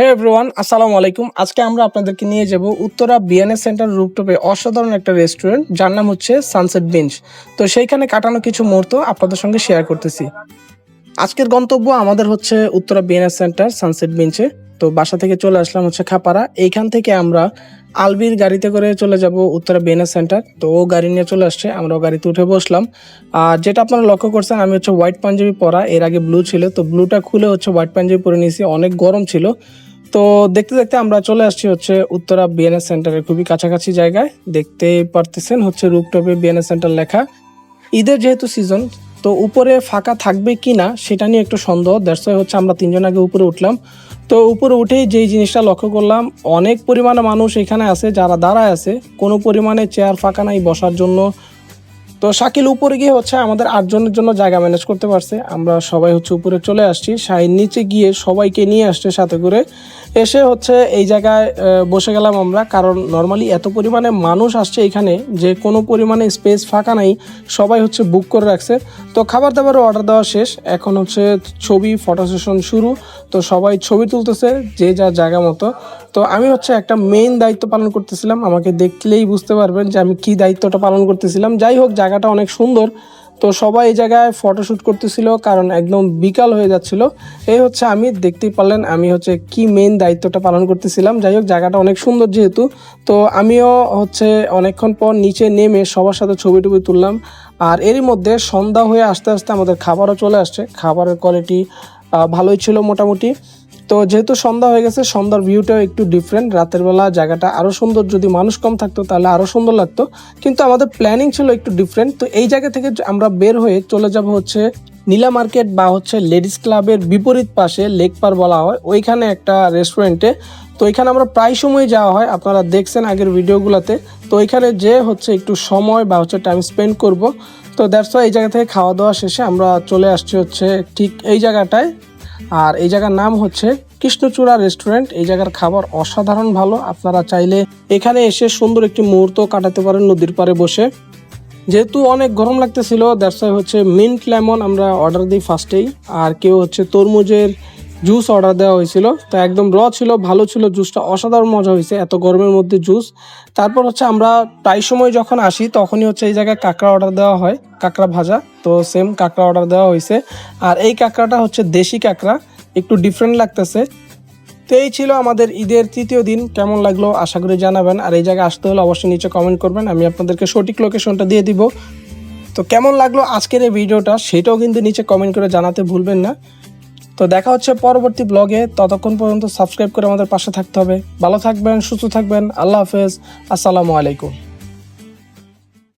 হে everyone আসসালামু আলাইকুম। আজকে আমরা আপনাদেরকে নিয়ে যাব উত্তরা বিএনএস সেন্টার রুপটপে অসাধারণ একটা রেস্টুরেন্ট যার নাম হচ্ছে সানসেট বেঞ্চ তো সেইখানে কাটানো কিছু মুহূর্ত আপনাদের সঙ্গে শেয়ার করতেছি। আজকের গন্তব্য আমাদের হচ্ছে উত্তরা বিএনএস সেন্টার সানসেট বেঞ্চে তো বাসা থেকে চলে আসলাম হচ্ছে খাপাড়া। এইখান থেকে আমরা আলবির গাড়িতে করে চলে যাব উত্তরা বিএনএস সেন্টার তো ও গাড়ি নিয়ে চলে আসছে, আমরা ও গাড়িতে উঠে বসলাম। আর যেটা আপনারা লক্ষ্য করছেন, আমি হচ্ছে হোয়াইট পাঞ্জাবি পরা, এর আগে ব্লু ছিল। তো ব্লুটা খুলে হচ্ছে হোয়াইট পাঞ্জাবি পরে নিয়েছি, অনেক গরম ছিল। তো দেখতে দেখতে আমরা চলে আসছি হচ্ছে উত্তরা বিএনএস সেন্টারের খুবই কাছাকাছি জায়গায়। দেখতে পারতেছেন হচ্ছে রুপটপে বিএনএস সেন্টার লেখা। ঈদের যেহেতু সিজন তো উপরে ফাঁকা থাকবে কি না, সেটা নিয়ে একটু সন্দেহ। দ্যাটস হচ্ছে আমরা তিনজন আগে উপরে উঠলাম। তো উপরে উঠেই যেই জিনিসটা লক্ষ্য করলাম, অনেক পরিমাণে মানুষ এখানে আছে, যারা দাঁড়ায় আছে, কোনো পরিমাণে চেয়ার ফাঁকা নাই বসার জন্য। তো শাকিল উপরে গিয়ে হচ্ছে আমাদের আটজনের জন্য জায়গা ম্যানেজ করতে পারছে। আমরা সবাই হচ্ছে উপরে চলে আসছি। শাহিন নিচে গিয়ে সবাইকে নিয়ে আসছে সাথে করে। এসে হচ্ছে এই জায়গায় বসে গেলাম আমরা। কারণ নর্মালি এত পরিমাণে মানুষ আসছে এখানে যে কোনো পরিমাণে স্পেস ফাঁকা নাই। সবাই হচ্ছে বুক করে রাখছে। তো খাবার দাবারও অর্ডার দেওয়া শেষ। এখন হচ্ছে ছবি ফটো সেশন শুরু। তো সবাই ছবি তুলতেছে যে যা জায়গা মতো। তো আমি হচ্ছে একটা মেইন দায়িত্ব পালন করতেছিলাম। আমাকে দেখলেই বুঝতে পারবেন যে আমি কি দায়িত্বটা পালন করতেছিলাম। যাই হোক জায়গাটা অনেক সুন্দর। তো সবাই এই জায়গায় ফটোশ্যুট করতেছিল কারণ একদম বিকাল হয়ে যাচ্ছিল। এই হচ্ছে আমি, দেখতেই পারলেন, আমি হচ্ছে কি মেন দায়িত্বটা পালন করতেছিলাম। যাই হোক, জায়গাটা অনেক সুন্দর যেহেতু। তো আমিও হচ্ছে অনেকক্ষণ পর নিচে নেমে সবার সাথে ছবি টবি তুললাম। আর এরই মধ্যে সন্ধ্যা হয়ে আস্তে আস্তে আমাদের খাবারও চলে আসছে। খাবারের কোয়ালিটি ভালোই ছিল মোটামুটি। তো যেহেতু সন্ধ্যা হয়ে গেছে, সন্ধ্যার ভিউটাও একটু ডিফারেন্ট রাতের বেলা জায়গাটা আরও সুন্দর, যদি মানুষ কম থাকতো তাহলে আরও সুন্দর লাগতো। কিন্তু আমাদের প্ল্যানিং ছিল একটু ডিফারেন্ট তো এই জায়গা থেকে আমরা বের হয়ে চলে যাব হচ্ছে নীলা মার্কেট বা হচ্ছে লেডিস ক্লাবের বিপরীত পাশে, লেক পার বলা হয়। ওইখানে একটা রেস্টুরেন্টে তো এখানে আমরা প্রায় সময় যাওয়া হয়। আপনারা দেখছেন আগের ভিডিওগুলোতে। তো এখানে যে হচ্ছে একটু সময় বা হচ্ছে টাইম স্পেন্ড করব। তো দ্যাটস এই জায়গা থেকে খাওয়া দাওয়া শেষে আমরা চলে আসছি হচ্ছে ঠিক এই জায়গাটায়। আর এই জায়গার নাম হচ্ছে কৃষ্ণচূড়া রেস্টুরেন্ট। এই জায়গার খাবার অসাধারণ ভালো। আপনারা চাইলে এখানে এসে সুন্দর একটি মুহূর্ত কাটাতে পারেন নদীর পাড়ে বসে। যেহেতু অনেক গরম লাগতেছিল দ্যাটসাই হচ্ছে মিন্ট লেমন আমরা অর্ডার দিই ফার্স্টেই আর কেউ হচ্ছে তরমুজের জুস অর্ডার দেওয়া হয়েছিল। তো একদম র ছিল, ভালো ছিল, জুসটা অসাধারণ মজা হয়েছে, এত গরমের মধ্যে জুস। তারপর হচ্ছে আমরা প্রায় সময় যখন আসি, তখনই হচ্ছে এই জায়গায় কাঁকড়া অর্ডার দেওয়া হয়, কাঁকড়া ভাজা। তো সেম কাঁকড়া অর্ডার দেওয়া হয়েছে। আর এই কাঁকড়াটা হচ্ছে দেশি কাঁকড়া, একটু ডিফারেন্ট লাগতেছে। তো এই ছিল আমাদের ঈদের তৃতীয় দিন, কেমন লাগল আশা করি জানাবেন। আর এই জায়গায় আসতে হলে অবশ্যই নিচে কমেন্ট করবেন, আমি আপনাদেরকে সঠিক লোকেশনটা দিয়ে দিব। তো কেমন লাগল আজকের এই ভিডিওটা সেটাও কিন্তু নিচে কমেন্ট করে জানাতে ভুলবেন না। তো দেখা হচ্ছে পরবর্তী ব্লগে ততক্ষণ পর্যন্ত সাবস্ক্রাইব করে আমাদের পাশে থাকতে হবে। ভালো থাকবেন, সুস্থ থাকবেন। আল্লাহ হাফেজ। আসসালামু আলাইকুম।